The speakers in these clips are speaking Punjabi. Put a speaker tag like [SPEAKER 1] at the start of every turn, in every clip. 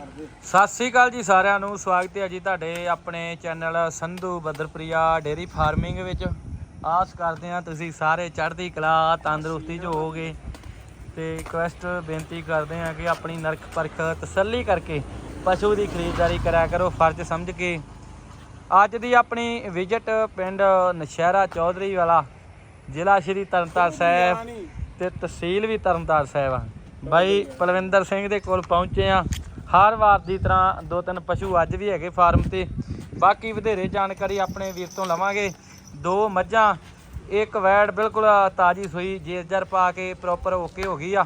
[SPEAKER 1] ਸਤਿ ਸ੍ਰੀ ਅਕਾਲ ਜੀ ਸਾਰਿਆਂ ਨੂੰ। ਸਵਾਗਤ ਹੈ ਜੀ ਤੁਹਾਡੇ ਆਪਣੇ channel Sandhu Badarpriya dairy farming ਵਿੱਚ। ਆਸ ਕਰਦੇ ਹਾਂ ਤੁਸੀਂ ਸਾਰੇ ਚੜ੍ਹਦੀ ਕਲਾ, ਤੰਦਰੁਸਤੀ 'ਚ ਹੋਵੋਗੇ। ਤੇ ਰਿਕੁਐਸਟ ਬੇਨਤੀ ਕਰਦੇ ਹਾਂ ਕਿ ਆਪਣੀ ਨਰਕ ਪਰਖ ਤਸੱਲੀ ਕਰਕੇ ਪਸ਼ੂ ਦੀ ਖਰੀਦਦਾਰੀ ਕਰਿਆ ਕਰੋ, ਫਰਜ਼ ਸਮਝ ਕੇ। ਅੱਜ ਦੀ ਆਪਣੀ ਵਿਜ਼ਿਟ ਪਿੰਡ ਨਸ਼ਹਿਰਾ ਚੌਧਰੀ ਵਾਲਾ, ਜ਼ਿਲ੍ਹਾ ਸ਼੍ਰੀ ਤਰਨਤਾਰਨ ਸਾਹਿਬ ਤੇ ਤਹਿਸੀਲ ਵੀ ਤਰਨਤਾਰਨ ਸਾਹਿਬ ਆ। ਬਾਈ ਪਲਵਿੰਦਰ ਸਿੰਘ ਦੇ ਕੋਲ ਪਹੁੰਚੇ ਆ ਹਰ ਵਾਰ ਦੀ ਤਰ੍ਹਾਂ ਦੋ ਤਿੰਨ ਪਸ਼ੂ ਅੱਜ ਵੀ ਹੈਗੇ ਫਾਰਮ ਤੇ। ਬਾਕੀ ਵਧੇਰੇ ਜਾਣਕਾਰੀ ਆਪਣੇ ਵੀਰ ਤੋਂ ਲਵਾਂਗੇ। ਦੋ ਮੱਝਾਂ ਇੱਕ ਵੈੜ ਬਿਲਕੁਲ ਤਾਜੀ ਸੂਈ ਜੇਜਰ ਪਾ ਕੇ ਪ੍ਰੋਪਰ ਓਕੇ ਹੋ ਗਈ ਆ।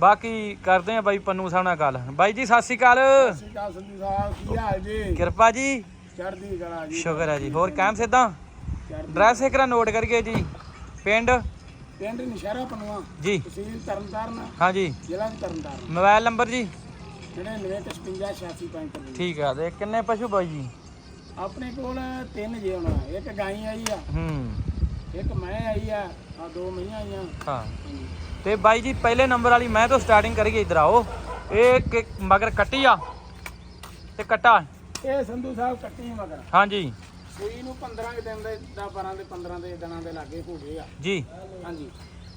[SPEAKER 1] ਬਾਕੀ ਕਰਦੇ ਆ ਬਾਈ ਪੰਨੂ ਸਾਹਿਬ ਨਾਲ ਗੱਲ। ਬਾਈ ਜੀ ਸਤਿ ਸ਼੍ਰੀ ਅਕਾਲ।
[SPEAKER 2] ਸਤਿ ਸ਼੍ਰੀ ਅਕਾਲ ਸੰਧੂ ਸਾਹਿਬ ਕੀ ਹਾਲ ਜੀ?
[SPEAKER 1] ਕਿਰਪਾ ਜੀ।
[SPEAKER 2] ਚੜ੍ਹਦੀ ਕਲਾ ਜੀ।
[SPEAKER 1] ਸ਼ੁਕਰ ਹੈ ਜੀ। ਹੋਰ ਕਾਇਮ ਸਿੱਧਾ? ਡਰੈਸ ਇੱਕ ਨੋਟ ਕਰੀਏ ਜੀ। ਪਿੰਡ?
[SPEAKER 2] ਪਿੰਡ ਨਸ਼ਹਿਰਾ ਪਨੂਆ।
[SPEAKER 1] ਜੀ।
[SPEAKER 2] ਤਹਿਸੀਲ ਤਰਨਤਾਰਨ।
[SPEAKER 1] ਹਾਂਜੀ
[SPEAKER 2] ਜ਼ਿਲ੍ਹਾ ਵੀ ਤਰਨਤਾਰਨ।
[SPEAKER 1] ਮੋਬਾਈਲ ਨੰਬਰ ਜੀ।
[SPEAKER 2] 9955
[SPEAKER 1] ਠੀਕ ਆ ਤੇ ਕਿੰਨੇ ਪਸ਼ੂ ਬਾਈ ਜੀ?
[SPEAKER 2] ਆਪਣੇ ਕੋਲ ਤਿੰਨ ਜੇ ਹੁਣ ਇੱਕ ਗਾਈ ਆਈ ਆ
[SPEAKER 1] ਹੂੰ।
[SPEAKER 2] ਇੱਕ ਮੈਂ ਆਈ ਆ ਆ ਦੋ ਮਈਆਂ ਆਈਆਂ।
[SPEAKER 1] ਹਾਂ।
[SPEAKER 2] ਹਾਂਜੀ।
[SPEAKER 1] ਤੇ ਬਾਈ ਜੀ ਪਹਿਲੇ ਨੰਬਰ ਵਾਲੀ ਮੈਂ ਤੋਂ ਸਟਾਰਟਿੰਗ ਕਰੀਏ ਇਧਰ ਆਓ। ਇਹ ਕਿ- ਮਗਰ ਕੱਟੀ ਆ ਤੇ ਕੱਟਾ।
[SPEAKER 2] ਇਹ ਸੰਧੂ ਸਾਹਿਬ ਕੱਟੀ ਮਗਰ।
[SPEAKER 1] ਹਾਂਜੀ
[SPEAKER 2] ਸੂਈ ਨੂੰ 15 ਕੁ ਦਿਨ ਦੇ 10 12 ਦੇ 15 ਦੇ ਦਿਨਾਂ ਦੇ ਲਾਗੇ ਹੋ ਗਏ ਆ।
[SPEAKER 1] ਜੀ।
[SPEAKER 2] ਹਾਂਜੀ।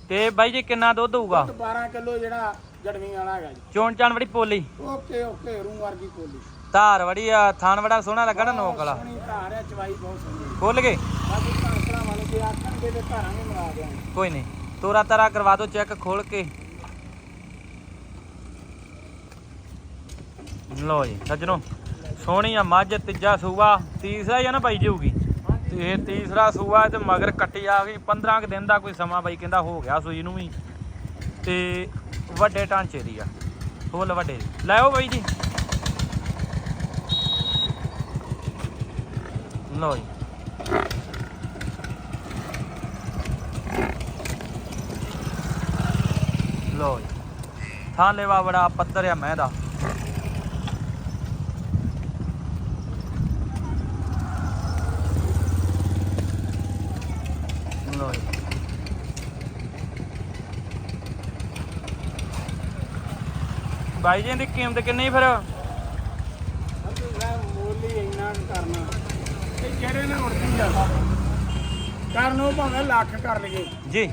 [SPEAKER 1] ਤੇ ਬਾਈ ਜੀ ਕਿੰਨਾ ਦੁੱਧ ਹੋਊਗਾ?
[SPEAKER 2] 12 ਕਿਲੋ ਜਿਹੜਾ ਜੜਵੀਂ ਵਾਲਾ ਹੈਗਾ ਜੀ।
[SPEAKER 1] ਚੋਣ ਚਾਣ ਵੜੀ ਪੋਲੀ।
[SPEAKER 2] ਓਕੇ ਓਕੇ ਰੂ ਵਰਗੀ ਕੋਲੀ
[SPEAKER 1] ਧਾਰ ਵੜੀ ਆ ਥਾਨ ਵੜਾ ਸੋਹਣਾ ਲੱਗਾ ਨਾ ਨੋਕ ਵਾਲਾ
[SPEAKER 2] ਸੋਹਣੀ ਧਾਰ ਹੈ ਚਵਾਈ ਬਹੁਤ ਸੋਹਣੀ
[SPEAKER 1] ਖੁੱਲ ਗਏ?
[SPEAKER 2] ਬਾਕੀ ਕਾਂਸਲਾ ਵਾਲੇ ਜੇ ਆਖਣਗੇ ਤੇ ਧਾਰਾਂ ਵੀ ਮਰਾ ਦਿਆਂਗੇ।
[SPEAKER 1] ਕੋਈ ਨਹੀਂ ਤੋਰਾ ਤਾਰਾ ਕਰਵਾ ਦਿਓ ਚੈੱਕ ਖੋਲ ਕੇ। ਲੋ ਜੀ ਸੱਜਣੋ ਸੋਹਣੀ ਆ ਮੱਝ ਤੀਜਾ ਸੂਆ ਤੀਸਰਾ ਹੀ ਆ ਨਾ ਬਾਈ ਜੀ ਹੋਊਗੀ। ਤੇ ਇਹ ਤੀਸਰਾ ਸੂਆ ਤੇ ਮਗਰ ਕੱਟੀ ਆ ਗਈ। 15 ਕੁ ਦਿਨ ਦਾ ਕੋਈ ਸਮਾਂ ਬਾਈ ਕਹਿੰਦਾ ਹੋ ਗਿਆ ਸੂਈ ਨੂੰ ਵੀ। ਤੇ ਵੱਡੇ ਢਾਂਚੇ ਦੀ ਆ। ਫੁੱਲ ਵੱਡੇ ਦੀ। ਲੈ ਬਾਈ ਜੀ। ਲਓ ਜੀ। ਲਓ ਜੀ। ਥਾਂ ਲੈਵਾ ਬੜਾ ਪੱਤਰ ਆ ਮੈਂ ਦਾ ਲੋ ਜੀ ਬਾਈ ਜੀ ਦੀ ਕੀਮਤ ਕਿੰਨੀ ਫਿਰ?
[SPEAKER 2] ਮੁੱਲ ਹੀ ਇੰਨਾ ਕੁ ਕਰਨਾ ਤੇ ਜਿਹੜੇ ਨੇ ਉੜਦੀ ਆ ਕਰਨ ਉਹ ਭਾਵੇਂ ਲੱਖ ਕਰ ਲਈਏ
[SPEAKER 1] ਜੀ।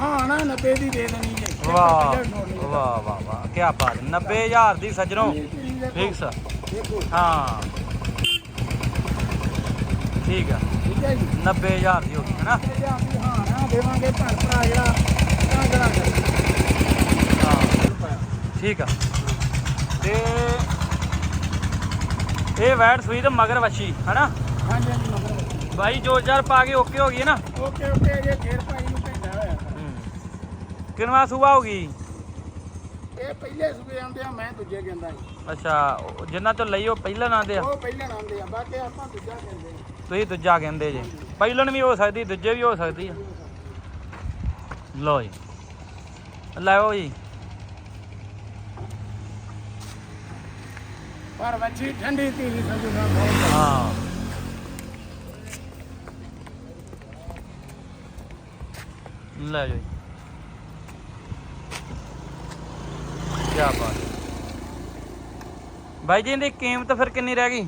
[SPEAKER 2] ਹਾਂ ਨਾ 90 ਦੀ ਦੇ ਦੇਣੀ ਜੇ। ਇੱਕ
[SPEAKER 1] ਵਾਹ
[SPEAKER 2] ਰੁਪਈਆ ਛੋੜ ਨਹੀਂ
[SPEAKER 1] ਵਾਹ ਵਾਹ ਵਾਹ ਕੀ ਬਾਤ 90000 ਦੀ ਸੱਜਣੋ। ਫਿਕਸ
[SPEAKER 2] ਦੇਖੋ
[SPEAKER 1] ਹਾਂ। ਠੀਕ ਆ।
[SPEAKER 2] ਠੀਕ ਹੈ ਜੀ।
[SPEAKER 1] 90000 ਦੀ ਹੋ ਗਈ ਹੈਨਾ?
[SPEAKER 2] ਤੇ ਜੇ ਆਪੀ ਹਾਂ ਨਾ ਦੇਵਾਂਗੇ ਭਰ ਭਰਾ ਜਿਹੜਾ ਤਾਂ ਕਰਾ
[SPEAKER 1] ਹਾਂ। ਠੀਕ ਆ। ਤੇ ਇਹ ਵੈਟ ਸੂਈ ਤੇ ਮਗਰ ਵੱਛੀ ਹੈਨਾ?
[SPEAKER 2] ਹਾਂਜੀ ਹਾਂਜੀ ਮਗਰ
[SPEAKER 1] ਬਾਈ ਜੋ ਚਾਰ ਪਾ ਕੇ ਓਕੇ ਹੋ ਗਈ ਹੈ ਨਾ
[SPEAKER 2] ਓਕੇ ਓਕੇ ਜੇ ਫੇਰ ਭਾਈ ਨੂੰ ਭੇਜਿਆ ਹੋਇਆ।
[SPEAKER 1] ਕਿੰਨਵਾ ਸੂਆ ਹੋ ਗਈ?
[SPEAKER 2] ਇਹ ਪਹਿਲੇ ਸੁਬੇ ਆਉਂਦੇ ਆ ਮੈਂ ਦੂਜੇ ਕਹਿੰਦਾ ਜੀ
[SPEAKER 1] ਅੱਛਾ ਜਿਨ੍ਹਾਂ ਤੋਂ ਲਈ ਉਹ ਪਹਿਲਾਂ ਨਾਂ ਦੇ ਆ?
[SPEAKER 2] ਉਹ ਪਹਿਲੇ ਆਉਂਦੇ ਆ ਬਾਕੀ ਆਪਾਂ ਦੂਜਾ ਕਹਿੰਦੇ
[SPEAKER 1] ਤੁਸੀਂ ਦੂਜਾ ਕਹਿੰਦੇ ਜੇ। ਪਹਿਲਣ ਵੀ ਹੋ ਸਕਦੀ ਦੂਜੇ ਵੀ ਹੋ ਸਕਦੀ ਆ। ਲਓ ਜੀ। ਲੈਓ ਜੀ।
[SPEAKER 2] ਪਰ ਵੱਛੀ ਠੰਡੀ ਧੀਰੀ ਸੰਜੂ ਸਾਹਿਬ
[SPEAKER 1] ਹਾਂ। ਲੈ ਜਾਓ ਜੀ। ਕੀ ਬਾਤ। ਬਾਈ ਜੀ ਇਹਦੀ ਕੀਮਤ ਫਿਰ ਕਿੰਨੀ ਰਹਿ ਗਈ?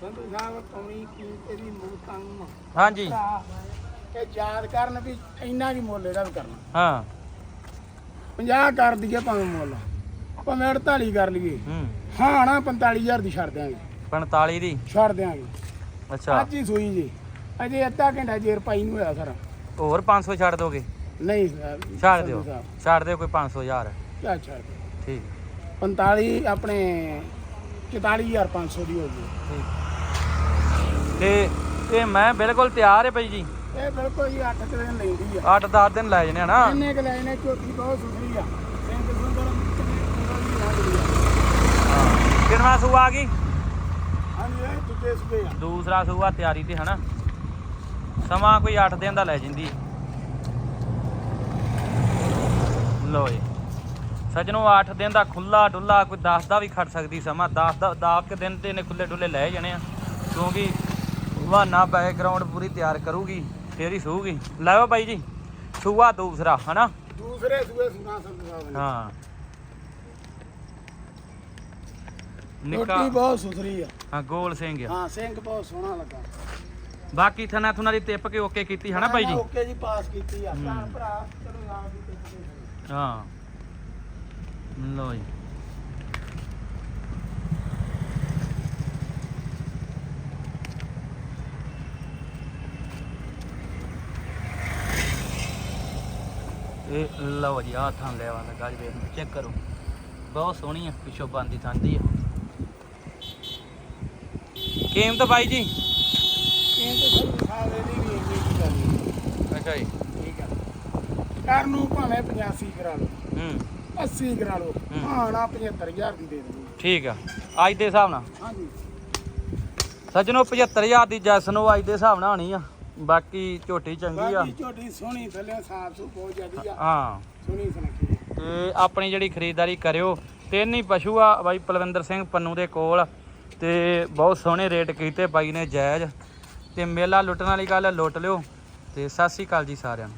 [SPEAKER 2] ਸੰਧੂ ਸਾਹਿਬ ਕੌਣੀ ਕੀ ਤੇਰੀ ਮੂੰਹ ਤੰਗ
[SPEAKER 1] ਹਾਂਜੀ।
[SPEAKER 2] ਇਹ ਯਾਦ ਕਰਨ ਵੀ ਇੰਨਾ ਕੀ ਮੁੱਲ ਇਹਦਾ ਵੀ ਕਰਨਾ।
[SPEAKER 1] ਹਾਂ।
[SPEAKER 2] 50 ਕਰ ਦਈਏ ਭਾਵੇਂ ਮੁੱਲ। ਭਾਵੇਂ 48 ਕਰ ਲਈਏ।
[SPEAKER 1] ਹੂੰ।
[SPEAKER 2] ਹਾਂ ਨਾ 45000 ਦੀ ਛੱਡ ਦਿਆਂਗੇ।
[SPEAKER 1] 45 ਦੀ?
[SPEAKER 2] ਛੱਡ ਦਿਆਂਗੇ।
[SPEAKER 1] ਅੱਛਾ।
[SPEAKER 2] ਅੱਜ ਹੀ ਸੂਈ ਜੀ। ਅਜੇ ਅੱਧਾ ਘੰਟਾ ਜੇਰ ਪਾਈ ਨੂੰ ਹੋਇਆ ਸਾਰਾ।
[SPEAKER 1] ਹੋਰ 500 ਛੱਡ ਦੋਗੇ?
[SPEAKER 2] ਨਹੀਂ
[SPEAKER 1] ਛੱਡ ਦਿਓ। ਛੱਡ ਦਿਓ ਕੋਈ 500 ਹਜ਼ਾਰ।
[SPEAKER 2] ਕਿਆ ਛੱਡ ਦਿਓ?
[SPEAKER 1] ਠੀਕ।
[SPEAKER 2] 45 ਆਪਣੇ 44500 ਦੀ ਹੋ ਗਈ।
[SPEAKER 1] ਠੀਕ। ਤੇ ਇਹ ਮੈਂ ਬਿਲਕੁਲ ਤਿਆਰ ਹੈ ਭਾਈ ਜੀ।
[SPEAKER 2] ਇਹ ਬਿਲਕੁਲ ਹੀ 8 ਦਿਨ ਲੈਂਦੀ ਆ।
[SPEAKER 1] 8-10 ਦਿਨ ਲੈ ਜਣੇ ਹਨਾ
[SPEAKER 2] ਇੰਨੇ ਕੁ ਲੈਣੇ ਚੋਟੀ ਬਹੁਤ ਸੁਥਰੀ ਆ। ਸਿੰਘ ਸੁੰਦਰ ਹਾਂਜੀ
[SPEAKER 1] ਕਿੰਨਵਾ ਸੂਆ ਆ ਗਈ?
[SPEAKER 2] ਇਹ ਦੂਜੇ ਸੁਬੇ ਆ।
[SPEAKER 1] ਦੂਸਰਾ ਸੂਆ ਤਿਆਰੀ ਤੇ ਹਨਾ? ਸਮਾਂ ਕੋਈ 8 ਦਿਨ ਦਾ ਲੈ ਜਾਂਦੀ। ਲਓ ਜੀ। ਸੱਜਣੋ 8 ਦਿਨ ਦਾ ਖੁੱਲਾ ਡੁੱਲਾ ਕੋਈ 10 ਦਾ ਵੀ ਖੜ ਸਕਦੀ ਸਮਾਂ। 10 ਦਾ 10 ਕੁ ਦਿਨ ਤੇ ਨੇ ਖੁੱਲੇ ਡੁੱਲੇ ਲੈ ਜਾਣੇ ਆ। ਕਿਉਂਕਿ ਵਾਨਾ ਬੈਕਗ੍ਰਾਉਂਡ ਪੂਰੀ ਤਿਆਰ ਕਰੂਗੀ ਫੇਰ ਹੀ ਸੂਗੀ ਲਾਓ ਬਾਈ ਜੀ ਸੂਆ ਦੂਸਰਾ ਹਨਾ?
[SPEAKER 2] ਦੂਸਰੇ ਸੂਏ ਸੁਣਾ ਸੰਤ ਸਾਹਿਬ ਨੇ
[SPEAKER 1] ਹਾਂ। ਨਿੱਕਾ
[SPEAKER 2] ਰੋਟੀ ਬਹੁਤ ਸੁਥਰੀ ਆ।
[SPEAKER 1] ਹਾਂ ਗੋਲ ਸਿੰਘ ਆ।
[SPEAKER 2] ਹਾਂ ਸਿੰਘ ਬਹੁਤ ਸੋਹਣਾ ਲੱਗਾ।
[SPEAKER 1] ਬਾਕੀ ਥਣਾ ਥੁਣਾ ਦੀ ਟਿੱਪ ਕੇ ਓਕੇ ਕੀਤੀ ਹਨਾ ਭਾਈ ਜੀ?
[SPEAKER 2] ਓਕੇ ਜੀ ਪਾਸ ਕੀਤੀ ਆ। ਭੈਣ ਭਰਾ ਚਲੋ ਆਪ ਦੀ ਟਿਕਟ
[SPEAKER 1] ਹਾਂ। ਲੋ ਜੀ। ਇਹ ਲਓ ਜੀ ਆਹ ਥਾਂ ਲੈਵਾ ਦਾ ਗਾਜ ਵੇਖ ਚੈੱਕ ਕਰੋ। ਬਹੁਤ ਸੋਹਣੀ ਆ ਪਿੱਛੋਂ ਬੰਦੀ ਥਾਂਦੀ ਆ। ਕੀਮਤ ਬਾਈ ਜੀ।
[SPEAKER 2] ਇਹ ਤੇ ਸਰ ਸਾਲੇ ਦੀ ਵੀ ਇੰਨੀ ਕੀ।
[SPEAKER 1] ਅੱਛਾ ਜੀ।
[SPEAKER 2] ਠੀਕ ਆ। ਕਰ ਨੂੰ ਭਾਵੇਂ 85 ਕਰਾ ਲਓ
[SPEAKER 1] ਹੂੰ।
[SPEAKER 2] 80 ਕਰਾ ਲਓ। ਭਾਣਾ 75000 ਦੀ ਦੇ
[SPEAKER 1] ਠੀਕ ਆ। ਅੱਜ ਦੇ ਹਿਸਾਬ ਨਾਲ।
[SPEAKER 2] ਹਾਂਜੀ।
[SPEAKER 1] ਸੱਜਣੋ 75000 ਦੀ ਜੈਸ ਨੂੰ ਅੱਜ ਦੇ ਹਿਸਾਬ ਨਾਲ ਆਣੀ ਆ। ਬਾਕੀ ਝੋਟੀ ਚੰਗੀ ਆ।
[SPEAKER 2] ਬਾਕੀ ਝੋਟੀ ਸੋਹਣੀ ਥੱਲੇ ਸਾਫ਼ ਸੁ ਬਹੁਤ ਜ਼ਿਆਦੀ ਆ।
[SPEAKER 1] ਹਾਂ।
[SPEAKER 2] ਸੋਹਣੀ
[SPEAKER 1] ਤੇ ਆਪਣੀ ਜਿਹੜੀ ਖਰੀਦਦਾਰੀ ਕਰਿਓ। ਤਿੰਨ ਹੀ ਪਸ਼ੂ ਆ ਬਾਈ ਪਲਵਿੰਦਰ ਸਿੰਘ ਪੰਨੂ ਦੇ ਕੋਲ। ਤੇ ਬਹੁਤ ਸੋਹਣੇ ਰੇਟ ਕੀਤੇ ਬਾਈ ਨੇ ਜਾਇਜ਼। ਤੇ ਮੇਲਾ ਲੁੱਟਣ ਵਾਲੀ ਗੱਲ ਲੁੱਟ ਲਿਓ। ਤੇ ਸਤਿ ਸ੍ਰੀ ਅਕਾਲ ਜੀ ਸਾਰਿਆਂ ਨੂੰ।